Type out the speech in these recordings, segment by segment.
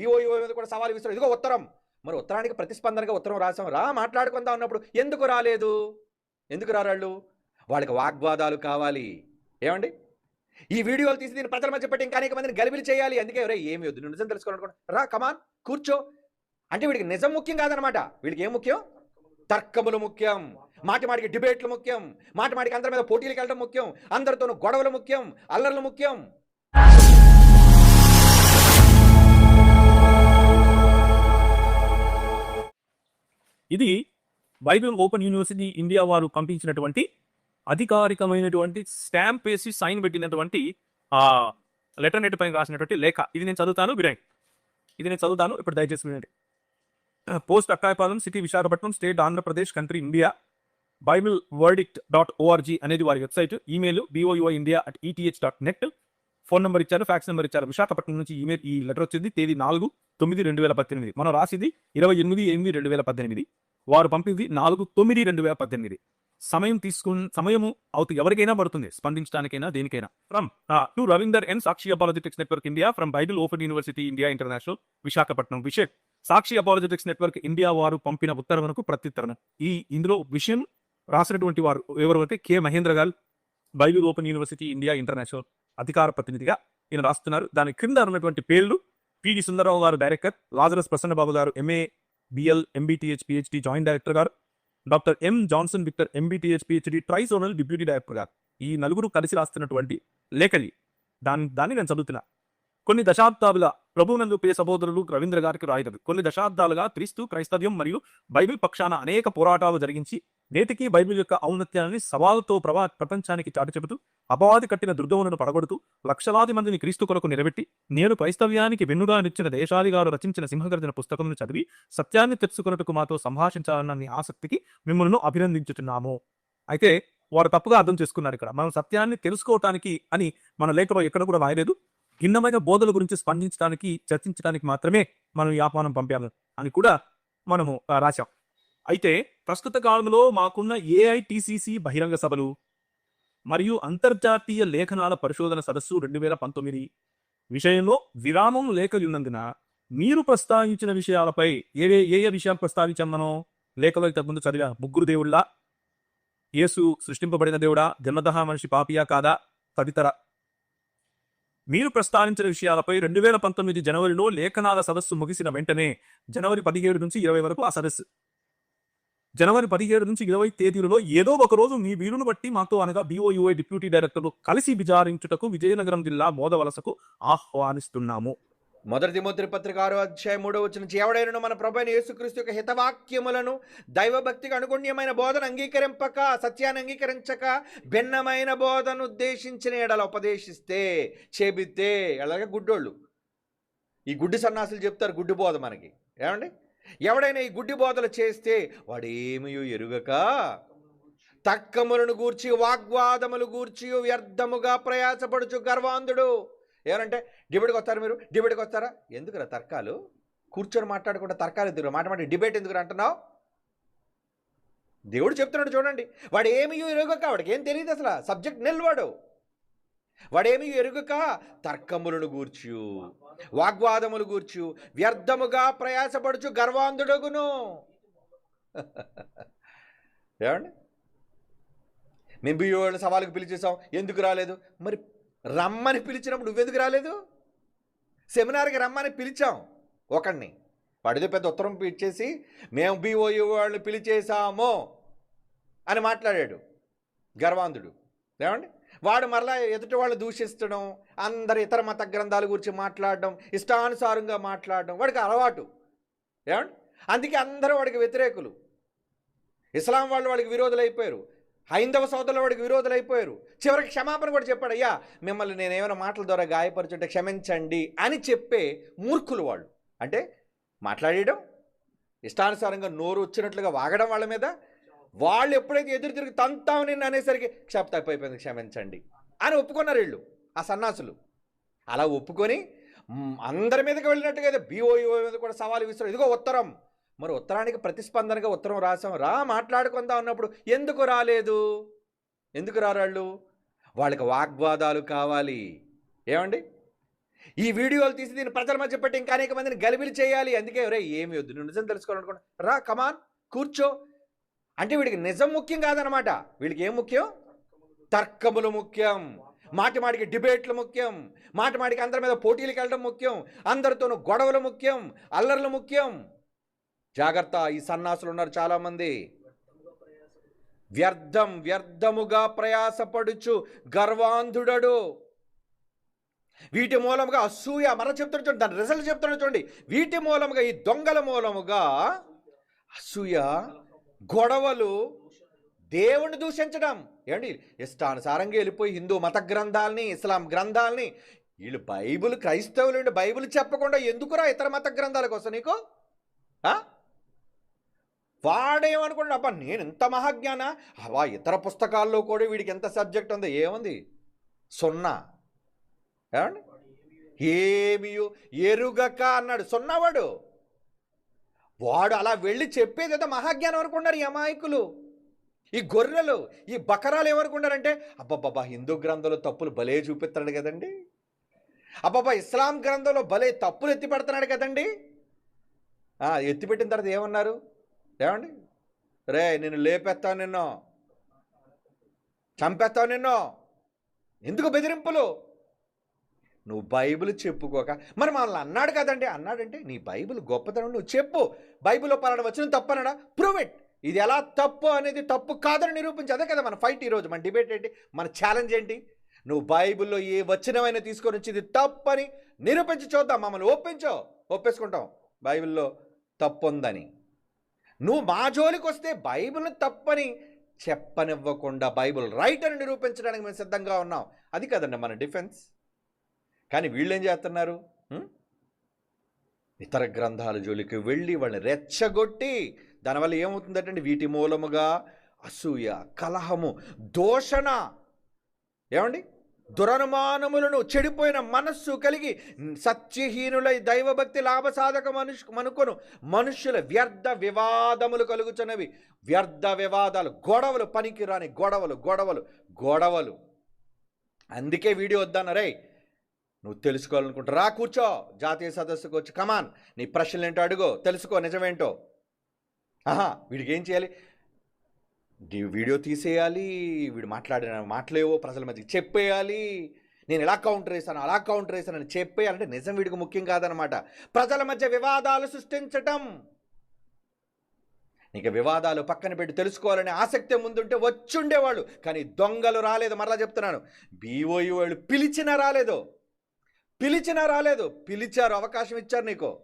BOEO మీద కూడా సవాల్ విసిరారు ఇదిగో ఉత్తరం. మరి ఉత్తరానికి ప్రతిస్పందనగా ఉత్తరం రాసాం రా మాట్లాడుకుందాం అన్నప్పుడు ఎందుకు రాలేదు? ఎందుకు రారాళ్ళు వాళ్ళకి వాగ్వాదాలు కావాలి. ఏమండి? ఈ వీడియోలు తీసి దీన్ని ప్రజల మధ్య పెట్టి ఇంకా అనేక మందిని గలిబిలి చేయాలి. అందుకే ఎవరే ఏమి వద్దు నువ్వు నిజం తెలుసుకోవాలనుకోండి రా కమాన్ కూర్చో. అంటే వీడికి నిజం ముఖ్యం కాదనమాట వీడికి ఏం ముఖ్యం? తర్కములు ముఖ్యం. మాటి మాటికి డిబేట్లు ముఖ్యం. మాటి మాటికి అందరి మీద పోటీలకు వెళ్ళడం ముఖ్యం. అందరితోనూ గొడవలు ముఖ్యం. అల్లర్లు ముఖ్యం. ఇది బైబిల్ ఓపెన్ యూనివర్సిటీ ఇండియా వారు పంపించినటువంటి అధికారికమైనటువంటి స్టాంప్ వేసి సైన్ పెట్టినటువంటి ఆ లెటర్ నెట్ పైన రాసినటువంటి లేఖ. ఇది నేను చదువుతాను వినండి. ఇది నేను చదువుతాను ఇప్పుడు దయచేసి వినండి. Post Akkayapalem city Visakhapatnam state Andhra Pradesh country India Bible verdict dot ORG అనేది వారి website. Email BOUI India at ETH dot net. Phone number ఇచ్చారు ఫ్యాక్స్ నెంబర్ ఇచ్చారు. విశాఖపట్నం నుంచి ఈమెయిల్ ఈ లెటర్ వచ్చింది తేదీ నాలుగు తొమ్మిది రెండు వేల పద్దెనిమిది. మనం రాసింది ఇరవై ఎనిమిది ఎనిమిది రెండు వేల పద్దెనిమిది. వారు పంపింది నాలుగు తొమ్మిది రెండు వేల పద్దెనిమిది. సమయం తీసుకుని సమయము అవుతూ ఎవరికైనా పడుతుంది. స్పందించడానికైనా దేనికైనా. From to Ravinder N Sakshi apologetics network India from Bible Open University India International Visakhapatnam. విషేక్ Sakshi apologetics network India వారు పంపిన ఉత్తర్వులకు ప్రత్యుత్తరణ. ఈ ఇందులో విషయం రాసినటువంటి వారు ఎవరు K Mahendra garu Bible Open University India International అధికార ప్రతినిధిగా ఈయన రాస్తున్నారు. దాని క్రింద ఉన్నటువంటి పేర్లు పిడి సుందరరావు గారు director Lazarus Prasannababu garu MA BL MBTh PhD joint director garu. Doctor M Johnson Victor MBTh PhD trizonal deputy director garu. ఈ నలుగురు కలిసి రాస్తున్నటువంటి లేఖలి దాని దాన్ని నేను చదువుతున్నా. కొన్ని దశాబ్దాలుగా ప్రభునందు ప్రియ సహోదరులు రవీంద్ర గారికి రాయదు కొన్ని దశాబ్దాలుగా క్రీస్తు క్రైస్తవ్యం మరియు బైబిల్ పక్షాన అనేక పోరాటాలు జరిగించి నేటికి బైబిల్ యొక్క ఔన్నత్యాన్ని సవాలుతో ప్రభా ప్రపంచానికి చాటు చెబుతూ అపవాది కట్టిన దుర్గములను పడగొడుతూ లక్షలాది మందిని క్రీస్తు కొరకు నిలబెట్టి నేను క్రైస్తవ్యానికి వెన్నుగా నిచ్చిన దేశాది గారు రచించిన సింహగర్జన పుస్తకం చదివి సత్యాన్ని తెలుసుకున్నట్టుకు మాతో సంభాషించాలన్న ఆసక్తికి మిమ్మల్ని అభినందించుతున్నాము అయితే వారు తప్పుగా అర్థం చేసుకున్నారు ఇక్కడ. మనం సత్యాన్ని తెలుసుకోవటానికి అని మన లేఖలో ఎక్కడ కూడా రాయలేదు. భిన్నమైన బోధల గురించి స్పందించడానికి చర్చించడానికి మాత్రమే మనం ఈ ఆహ్వానం పంపాము అని కూడా మనము రాశాం. అయితే ప్రస్తుత కాలంలో మాకున్న ఏఐటిసిసి బహిరంగ సభలు మరియు అంతర్జాతీయ లేఖనాల పరిశోధన సదస్సు రెండు వేల పంతొమ్మిది విషయంలో విరామం లేఖలున్నందున మీరు ప్రస్తావించిన విషయాలపై ఏ ఏ ఏ విషయాలు ప్రస్తావించాం మనం లేఖలో ఇంతకుముందు చదివా ముగ్గురు దేవుళ్ళ? యేసు సృష్టింపబడిన దేవుడా? జన్మదహ మనిషి పాపియా కాదా? తదితర. మీరు ప్రస్తావించిన విషయాలపై రెండు వేల పంతొమ్మిది జనవరిలో లేఖనాల సదస్సు ముగిసిన వెంటనే జనవరి పదిహేడు నుంచి ఇరవై వరకు ఆ సదస్సు. జనవరి పదిహేడు నుంచి ఇరవై తేదీలలో ఏదో ఒక రోజు మీ వీలును బట్టి మాతో అనగా బీఓయూఐ డిప్యూటీ డైరెక్టర్లు కలిసి విచారించుటకు విజయనగరం జిల్లా మోదవలసకు ఆహ్వానిస్తున్నాము. మొదటి ముద్రి పత్రిక ఆరో అధ్యాయం మూడో వచ్చిన ఎవడైనా మన ప్రభుని యేసుక్రీస్తు యొక్క హితవాక్యములను దైవభక్తికి అనుగుణ్యమైన బోధన అంగీకరింపక సత్యాన్ని అంగీకరించక భిన్నమైన బోధను ఉద్దేశించిన ఎడల ఉపదేశిస్తే చెబితే అలాగే గుడ్డోళ్ళు. ఈ గుడ్డి సన్నాసులు చెప్తారు గుడ్డి బోధ మనకి. ఏమండి? ఎవడైనా ఈ గుడ్డి బోధలు చేస్తే వాడేమియో ఎరుగక. తక్కములను గూర్చి వాగ్వాదములు గూర్చి వ్యర్థముగా ప్రయాసపడుచు గర్వాంధుడు. ఏమంటే డిబేట్కి వస్తారు మీరు? డిబేట్కి వస్తారా? ఎందుకురా తర్కాలు? కూర్చొని మాట్లాడకుండా తర్కాలు ఎందుకు మాట మాట డిబేట్ ఎందుకు అంటున్నావు? దేవుడు చెప్తున్నాడు చూడండి. వాడు ఏమి ఎరుగక వాడికి ఏం తెలియదు అసలు సబ్జెక్ట్ నిల్వాడు. వాడేమి ఎరుగక తర్కములను గూర్చు వాగ్వాదములు గూర్చు వ్యర్థముగా ప్రయాసపడుచు గర్వాంధుడగును. ఏమండి? మేము బియ్యోళ్ళ సవాలుకు పిలిచేసాం ఎందుకు రాలేదు? మరి రమ్మని పిలిచినప్పుడు నువ్వెందుకు రాలేదు? సెమినార్కి రమ్మని పిలిచాం ఒకడిని వాడిదో పెద్ద ఉత్తరం ఇచ్చేసి మేము బీఓయూ వాళ్ళు పిలిచేసాము అని మాట్లాడాడు గర్వాంధుడు. ఏమండి? వాడు మరలా ఎదుటి వాళ్ళు దూషిస్తడం అందరు ఇతర మత గ్రంథాల గురించి మాట్లాడడం ఇష్టానుసారంగా మాట్లాడడం వాడికి అలవాటు. ఏమండి? అందుకే అందరూ వాడికి వ్యతిరేకులు. ఇస్లాం వాళ్ళు వాడికి విరోధులు అయిపోయారు హైందవ సోదరులు వాడికి విరోధులు అయిపోయారు చివరికి క్షమాపణ కూడా చెప్పాడు అయ్యా మిమ్మల్ని నేను ఏమైనా మాటల ద్వారా గాయపరచుంటే క్షమించండి అని చెప్పే మూర్ఖులు వాళ్ళు. అంటే మాట్లాడేయడం ఇష్టానుసారంగా నోరు వచ్చినట్లుగా వాగడం వాళ్ళ మీద వాళ్ళు ఎప్పుడైతే ఎదురు తిరిగి తంతావు నిన్ను అనేసరికి క్షప తప్పైపోయింది క్షమించండి అని ఒప్పుకున్నారు వీళ్ళు ఆ సన్నాసులు. అలా ఒప్పుకొని అందరి మీదకి వెళ్ళినట్టుగా అయితే బీఓఈఓ మీద కూడా సవాలు విస్తారు ఇదిగో ఉత్తరం. మరి ఉత్తరానికి ప్రతిస్పందనగా ఉత్తరం రాసాం రా మాట్లాడుకుందాం అన్నప్పుడు ఎందుకు రాలేదు? ఎందుకు రారాళ్ళు వాళ్ళకి వాగ్వాదాలు కావాలి. ఏమండి? ఈ వీడియోలు తీసి దీన్ని ప్రజల మధ్య పెట్టి ఇంకా అనేక మందిని గలిబిలి చేయాలి. అందుకే రే ఏమి వద్దు. నువ్వు నిజం తెలుసుకోవాలనుకోండి రా కమాన్ కూర్చో. అంటే వీడికి నిజం ముఖ్యం కాదనమాట వీడికి ఏం ముఖ్యం? తర్కములు ముఖ్యం. మాటి మాటికి డిబేట్లు ముఖ్యం. మాటి మాటికి అందరి మీద పోటీలకు వెళ్ళడం ముఖ్యం. అందరితోనూ గొడవలు ముఖ్యం. అల్లర్లు ముఖ్యం. జాగ్రత్త ఈ సన్నాసులు ఉన్నారు చాలామంది. వ్యర్థం వ్యర్థముగా ప్రయాసపడుచు గర్వాంధుడడు. వీటి మూలముగా అసూయ మర చెప్తున్న చూడండి దాని రిజల్ట్ చెప్తాడు చూడండి. వీటి మూలముగా ఈ దొంగల మూలముగా అసూయ గొడవలు దేవుణ్ణి దూషించడం. ఏమండి? ఇష్టానుసారంగా వెళ్ళిపోయి హిందూ మత గ్రంథాలని ఇస్లాం గ్రంథాలని వీళ్ళు బైబిల్ క్రైస్తవులు బైబిల్ చెప్పకుండా ఎందుకురా ఇతర మత గ్రంథాలకు వస్తా నీకు? ఆ? వాడేమనుకున్నాడు అబ్బా నేను ఇంత మహాజ్ఞాన? అవా ఇతర పుస్తకాల్లో కూడా వీడికి ఎంత సబ్జెక్ట్ ఉందో? ఏముంది? సున్నా. ఏమండి? ఏమియో? ఎరుగక అన్నాడు. సున్నావాడు. వాడు అలా వెళ్ళి చెప్పేది ఏదో మహాజ్ఞానం అనుకున్నారు ఈ అమాయకులు. ఈ గొర్రెలు ఈ బకరాలు ఏమనుకున్నారంటే అబ్బబ్బబ్బా హిందూ గ్రంథంలో తప్పులు భలే చూపిస్తున్నాడు కదండి. అబ్బబ్బా ఇస్లాం గ్రంథంలో భలే తప్పులు ఎత్తి పెడుతున్నాడు కదండి ఎత్తిపెట్టిన తర్వాత ఏమన్నారు? ఏమండి? రే నేను లేపేస్తాను నిన్ను. చంపేస్తావు నిన్ను. ఎందుకు బెదిరింపులు? నువ్వు బైబిల్ చెప్పుకోక. మరి మనల్ని అన్నాడు కదండి. అన్నాడంటే నీ బైబిల్ గొప్పతనం నువ్వు చెప్పు. బైబిల్లో పలానా వచ్చిన తప్పు అన్నాడా ప్రూవ్ ఇట్. ఇది ఎలా తప్పు అనేది తప్పు కాదని నిరూపించి. అదే కదా మన ఫైట్ ఈరోజు మన డిబేట్ ఏంటి? మన ఛాలెంజ్ ఏంటి? నువ్వు బైబిల్లో ఏ వచనమైనా తీసుకొని వచ్చి ఇది తప్పని నిరూపించి చూద్దాం. మమ్మల్ని ఒప్పించో. ఒప్పేసుకుంటాం. బైబిల్లో తప్పు ఉందని నువ్వు మా జోలికి వస్తే బైబిల్ని తప్పని చెప్పనివ్వకుండా బైబిల్ రైట్ అని నిరూపించడానికి మేము సిద్ధంగా ఉన్నాం. అది కదండి మన డిఫెన్స్. కానీ వీళ్ళేం చేస్తున్నారు? ఇతర గ్రంథాల జోలికి వెళ్ళి వాళ్ళని రెచ్చగొట్టి దానివల్ల ఏమవుతుందంటే వీటి మూలముగా అసూయ కలహము దోషణ. ఏమండి? దురనుమానములను చెడిపోయిన మనస్సు కలిగి సత్యహీనులై దైవభక్తి లాభసాధక మనుషు మనుకొను. మనుష్యుల వ్యర్థ వివాదములు కలుగుతున్నవి వ్యర్థ వివాదాలు గొడవలు పనికిరాని గొడవలు గొడవలు గొడవలు. అందుకే వీడియో వద్దన్న రే నువ్వు తెలుసుకోవాలనుకుంటా రా కూర్చో. జాతీయ సదస్సుకు వచ్చి కమాన్ నీ ప్రశ్నలు ఏంటో అడుగో. తెలుసుకో నిజమేంటో. ఆహా వీడికి ఏం చేయాలి? వీడియో తీసేయాలి. వీడు మాట్లాడిన మాటలేవో ప్రజల మధ్యకి చెప్పేయాలి. నేను ఎలా కౌంటర్ వేసాను అలా కౌంటర్ వేసాను అని చెప్పేయాలంటే నిజం వీడికి ముఖ్యం కాదనమాట. ప్రజల మధ్య వివాదాలు సృష్టించటం. నీకు వివాదాలు పక్కన పెట్టి తెలుసుకోవాలనే ఆసక్తి ముందుంటే వచ్చుండేవాళ్ళు. కానీ దొంగలు రాలేదు మరలా చెప్తున్నాను. బీఓఈ వాళ్ళు పిలిచినా రాలేదు. పిలిచినా రాలేదు. పిలిచారు అవకాశం ఇచ్చారు నీకు.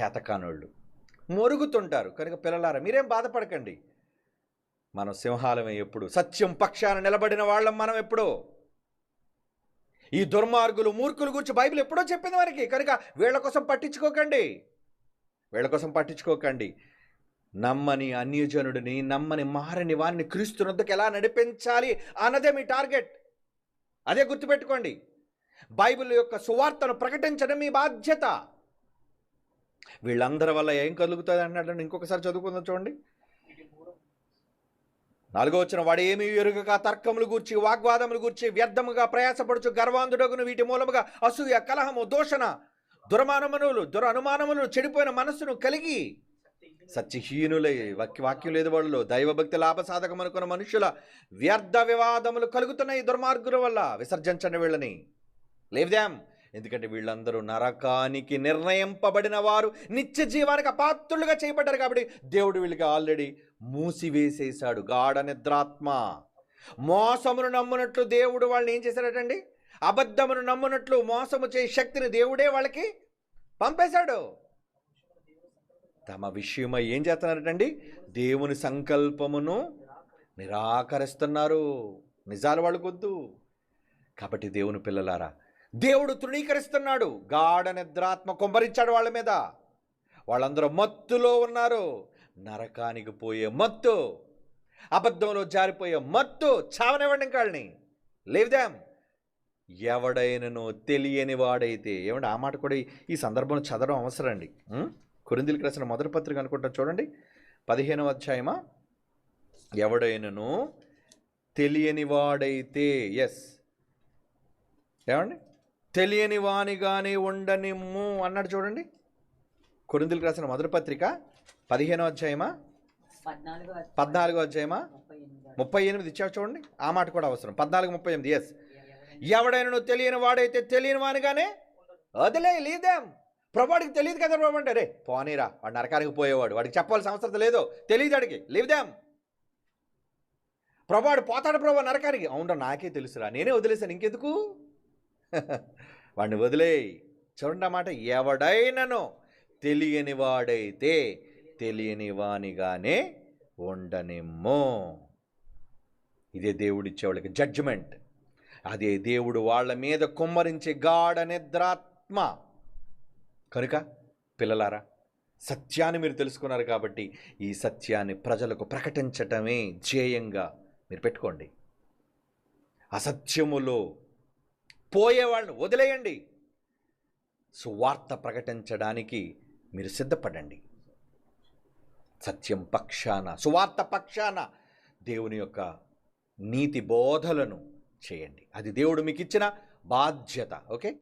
చేతకానోళ్ళు. మొరుగుతుంటారు. కనుక పిల్లలారా మీరేం బాధపడకండి. మనం సింహాలమే ఎప్పుడు సత్యం పక్షాన నిలబడిన వాళ్ళం మనం ఎప్పుడు. ఈ దుర్మార్గులు మూర్ఖుల గురించి బైబిల్ ఎప్పుడో చెప్పింది వారికి. కనుక వీళ్ళ కోసం పట్టించుకోకండి. వీళ్ళ కోసం పట్టించుకోకండి. నమ్మని అన్యజనుడిని నమ్మని మారని వారిని క్రీస్తునందుకు ఎలా నడిపించాలి అన్నదే మీ టార్గెట్. అదే గుర్తుపెట్టుకోండి. బైబిల్ యొక్క సువార్తను ప్రకటించడం మీ బాధ్యత. వీళ్ళందరి వల్ల ఏం కలుగుతుంది అన్నాడు ఇంకొకసారి చదువుకుందాం చూడండి. నాలుగో వచ్చిన వాడు ఏమి ఎరుగక తర్కములు గూర్చి వాగ్వాదములు గూర్చి వ్యర్థముగా ప్రయాసపడుచు గర్వాంధుడగును వీటి మూలముగా అసూయ కలహము దోషణ దురమానములు దురనుమానములు చెడిపోయిన మనస్సును కలిగి సత్యహీనులై వాక్య వాక్యం లేదు వాళ్ళు దైవభక్తి లాభసాధకం అనుకున్న మనుషుల వ్యర్థ వివాదములు కలుగుతున్నాయి దుర్మార్గుల వల్ల. విసర్జించండి వీళ్ళని. లేవ్దాం ఎందుకంటే వీళ్ళందరూ నరకానికి నిర్ణయింపబడిన వారు నిత్య జీవానికి అపాత్రులుగా చేయబడ్డారు కాబట్టి దేవుడు వీళ్ళకి ఆల్రెడీ మూసివేసేశాడు. గాఢ నిద్రాత్మ. మోసమును నమ్మునట్లు దేవుడు వాళ్ళని ఏం చేశాడటండి అబద్ధమును నమ్మునట్లు మోసము చేసే శక్తిని దేవుడే వాళ్ళకి పంపేశాడు. తమ విషయమై ఏం చేస్తున్నారటండి? దేవుని సంకల్పమును నిరాకరిస్తున్నారు. నిజాలు వాళ్ళకొద్దు. కాబట్టి దేవుని పిల్లలారా దేవుడు తృణీకరిస్తున్నాడు. గాఢ నిద్రాత్మ కొంబరించాడు వాళ్ళ మీద. వాళ్ళందరూ మత్తులో ఉన్నారు. నరకానికి పోయే మత్తు అబద్ధంలో జారిపోయే మత్తు చావనివ్వండి ఇంకా లేవుదాం ఎవడైనను తెలియని వాడైతే ఏమంటే ఆ మాట కూడా ఈ- సందర్భంలో చదవడం అవసరం అండి. ఉం? రాసిన మొదటి పత్రిక అనుకుంటా చూడండి. పదిహేనవ అధ్యాయమా? ఎవడైనను తెలియని వాడైతే ఎస్ ఏమండి? తెలియని వానిగానే ఉండనిమ్ము అన్నాడు చూడండి. కొరిందులకు రాసిన మొదటి పత్రిక పదిహేనో అధ్యాయమా? పద్నాలుగో అధ్యాయం, పద్నాలుగో అధ్యాయమా? ముప్పై ఎనిమిదో ఇచ్చావు చూడండి. ఆ మాట కూడా అవసరం. పద్నాలుగు ముప్పై ఎనిమిది. ఎస్ ఎవడైనా నువ్వు తెలియని వాడైతే తెలియని వానిగానే వదిలే లేదాం ప్రభాడికి తెలియదు కదా ప్రభు అంటే రే పోనీరా వాడు నరకానికి పోయేవాడు. వాడికి చెప్పాల్సిన అవసరం లేదు. తెలియదు అడిగి లేదాం ప్రభాడు పోతాడు ప్రభు నరకానికి. అవును నాకే తెలుసురా. నేనే వదిలేశాను. ఇంకెందుకు? వాడిని వదిలేయి. చూడండి మాట ఎవడైనను తెలియని వాడైతే తెలియని వానిగానే ఉండనిమ్మో. ఇదే దేవుడిచ్చే వాళ్ళకి జడ్జిమెంట్ అదే దేవుడు వాళ్ళ మీద కుమ్మరించే గాఢ నిద్రాత్మ. కనుక పిల్లలారా సత్యాన్ని మీరు తెలుసుకున్నారు కాబట్టి ఈ సత్యాన్ని ప్రజలకు ప్రకటించటమే ధ్యేయంగా మీరు పెట్టుకోండి. అసత్యములో పోయేవాళ్ళని వదిలేయండి. సువార్త ప్రకటించడానికి మీరు సిద్ధపడండి. సత్యం పక్షాన సువార్త పక్షాన దేవుని యొక్క నీతి బోధలను చేయండి. అది దేవుడు మీకు ఇచ్చిన బాధ్యత ఓకే?